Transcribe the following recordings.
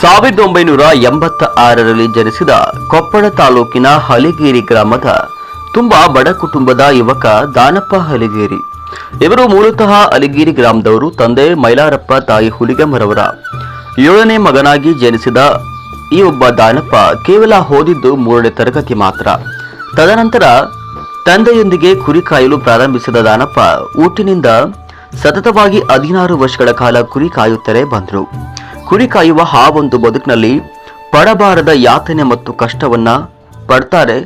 ಸಾವಿರದ ಒಂಬೈನೂರ ಎಂಬತ್ತ ಆರರಲ್ಲಿ ಜನಿಸಿದ ಕೊಪ್ಪಳ ತಾಲೂಕಿನ ಹಲಿಗೇರಿ ಗ್ರಾಮದ ತುಂಬಾ ಬಡ ಕುಟುಂಬದ ಯುವಕ ದಾನಪ್ಪ ಹಲಿಗೇರಿ. ಇವರು ಮೂಲತಃ ಅಲಿಗೇರಿ ಗ್ರಾಮದವರು ತಂದೆ ಮೈಲಾರಪ್ಪ ತಾಯಿ ಹುಲಿಗಮ್ಮರವರ ಏಳನೇ ಮಗನಾಗಿ ಜನಿಸಿದ ಈ ಒಬ್ಬ ದಾನಪ್ಪ ಕೇವಲ ಓದಿದ್ದು ಮೂರನೇ ತರಗತಿ ಮಾತ್ರ. ತದನಂತರ ತಂದೆಯೊಂದಿಗೆ ಕುರಿ ಕಾಯಲು ಪ್ರಾರಂಭಿಸಿದ ದಾನಪ್ಪ ಊಟಿನಿಂದ ಸತತವಾಗಿ ಹದಿನಾರು ವರ್ಷಗಳ ಕಾಲ ಕುರಿ ಕಾಯುತ್ತಲೇ ಬಂದರು. ಕುರಿ ಕಾಯುವ ಆ ಒಂದು ಬದುಕಿನಲ್ಲಿ ಪಡಬಾರದ ಯಾತನೆ ಮತ್ತು ಕಷ್ಟವನ್ನ ಪಡ್ತಾರೆ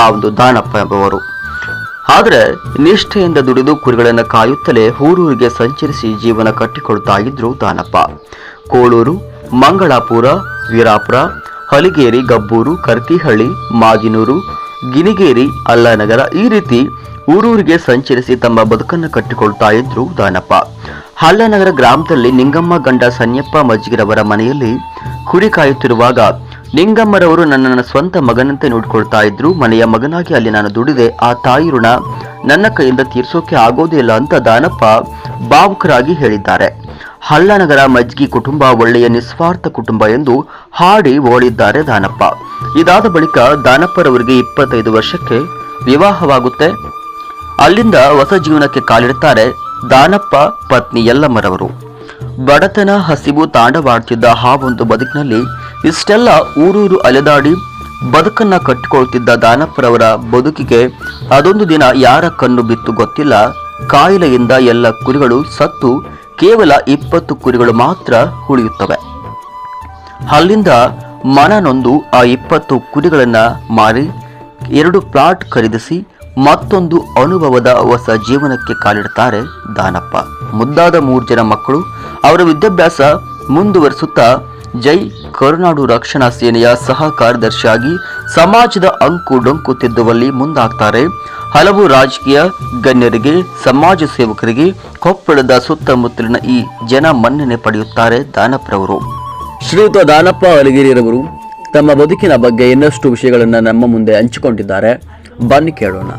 ಆ ಒಂದು ದಾನಪ್ಪ ಎಂಬುವರು. ಆದರೆ ನಿಷ್ಠೆಯಿಂದ ದುಡಿದು ಕುರಿಗಳನ್ನು ಕಾಯುತ್ತಲೇ ಊರೂರಿಗೆ ಸಂಚರಿಸಿ ಜೀವನ ಕಟ್ಟಿಕೊಳ್ತಾ ಇದ್ರು ದಾನಪ್ಪ. ಕೋಳೂರು, ಮಂಗಳಾಪುರ, ವೀರಾಪುರ, ಹಲಿಗೇರಿ, ಗಬ್ಬೂರು, ಕರ್ಕಿಹಳ್ಳಿ ಮಾಜಿನೂರು ಗಿನಿಗೇರಿ, ಅಲ್ಲನಗರ ಈ ರೀತಿ ಊರೂರಿಗೆ ಸಂಚರಿಸಿ ತಮ್ಮ ಬದುಕನ್ನು ಕಟ್ಟಿಕೊಳ್ತಾ ಇದ್ರು ದಾನಪ್ಪ. ಹಳ್ಳನಗರ ಗ್ರಾಮದಲ್ಲಿ ನಿಂಗಮ್ಮ ಗಂಡ ಸನ್ಯಪ್ಪ ಮಜ್ಜಿಗಿರವರ ಮನೆಯಲ್ಲಿ ಕುರಿ ಕಾಯುತ್ತಿರುವಾಗ ನಿಂಗಮ್ಮರವರು ನನ್ನನ್ನು ಸ್ವಂತ ಮಗನಂತೆ ನೋಡಿಕೊಳ್ತಾ ಇದ್ರು. ಮನೆಯ ಮಗನಾಗಿ ಅಲ್ಲಿ ನಾನು ದುಡಿದೆ. ಆ ತಾಯಿ ಋಣ ನನ್ನ ಕೈಯಿಂದ ತೀರ್ಸೋಕೆ ಆಗೋದೇ ಇಲ್ಲ ಅಂತ ದಾನಪ್ಪ ಭಾವುಕರಾಗಿ ಹೇಳಿದ್ದಾರೆ. ಹಳ್ಳನಗರ ಮಜ್ಗಿ ಕುಟುಂಬ ಒಳ್ಳೆಯ ನಿಸ್ವಾರ್ಥ ಕುಟುಂಬ ಎಂದು ಹಾಡಿ ಓಳಿದ್ದಾರೆ ದಾನಪ್ಪ. ಇದಾದ ಬಳಿಕ ದಾನಪ್ಪರವರಿಗೆ ಇಪ್ಪತ್ತೈದು ವರ್ಷಕ್ಕೆ ವಿವಾಹವಾಗುತ್ತೆ. ಅಲ್ಲಿಂದ ಹೊಸ ಜೀವನಕ್ಕೆ ಕಾಲಿಡುತ್ತಾರೆ. ದಾನಪ್ಪ, ಪತ್ನಿ ಯಲ್ಲಮ್ಮರವರು. ಬಡತನ, ಹಸಿವು ತಾಂಡವಾಡ್ತಿದ್ದ ಆ ಒಂದು ಬದುಕಿನಲ್ಲಿ ಇಷ್ಟೆಲ್ಲ ಊರೂರು ಅಲೆದಾಡಿ ಬದುಕನ್ನ ಕಟ್ಟಿಕೊಳ್ತಿದ್ದ ದಾನಪ್ಪರವರ ಬದುಕಿಗೆ ಅದೊಂದು ದಿನ ಯಾರ ಕಣ್ಣು ಬಿತ್ತು ಗೊತ್ತಿಲ್ಲ. ಕಾಯಿಲೆಯಿಂದ ಎಲ್ಲ ಕುರಿಗಳು ಸತ್ತು ಕೇವಲ ಇಪ್ಪತ್ತು ಕುರಿಗಳು ಮಾತ್ರ ಉಳಿಯುತ್ತವೆ. ಅಲ್ಲಿಂದ ಮನನೊಂದು ಆ ಇಪ್ಪತ್ತು ಕುರಿಗಳನ್ನ ಮಾರಿ ಎರಡು ಪ್ಲಾಟ್ ಖರೀದಿಸಿ ಮತ್ತೊಂದು ಅನುಭವದ ಹೊಸ ಜೀವನಕ್ಕೆ ಕಾಲಿಡ್ತಾರೆ ದಾನಪ್ಪ. ಮುದ್ದಾದ ಮೂರು ಜನ ಮಕ್ಕಳು, ಅವರ ವಿದ್ಯಾಭ್ಯಾಸ ಮುಂದುವರಿಸುತ್ತಾ ಜೈ ಕರುನಾಡು ರಕ್ಷಣಾ ಸೇನೆಯ ಸಹ ಕಾರ್ಯದರ್ಶಿಯಾಗಿ ಸಮಾಜದ ಅಂಕು ಡೊಂಕು ತಿದ್ದುವಲ್ಲಿ ಮುಂದಾಗ್ತಾರೆ. ಹಲವು ರಾಜಕೀಯ ಗಣ್ಯರಿಗೆ, ಸಮಾಜ ಸೇವಕರಿಗೆ ಕೊಪ್ಪಳದ ಸುತ್ತಮುತ್ತಲಿನ ಈ ಜನ ಮನ್ನಣೆ ಪಡೆಯುತ್ತಾರೆ ದಾನಪ್ಪರವರು ಶ್ರೀಯುತ ದಾನಪ್ಪ ಅಲಗಿರಿರವರು ತಮ್ಮ ಬದುಕಿನ ಬಗ್ಗೆ ಇನ್ನಷ್ಟು ವಿಷಯಗಳನ್ನು ನಮ್ಮ ಮುಂದೆ ಹಂಚಿಕೊಂಡಿದ್ದಾರೆ. ಬನ್ನಿ ಕೇಳೋಣ.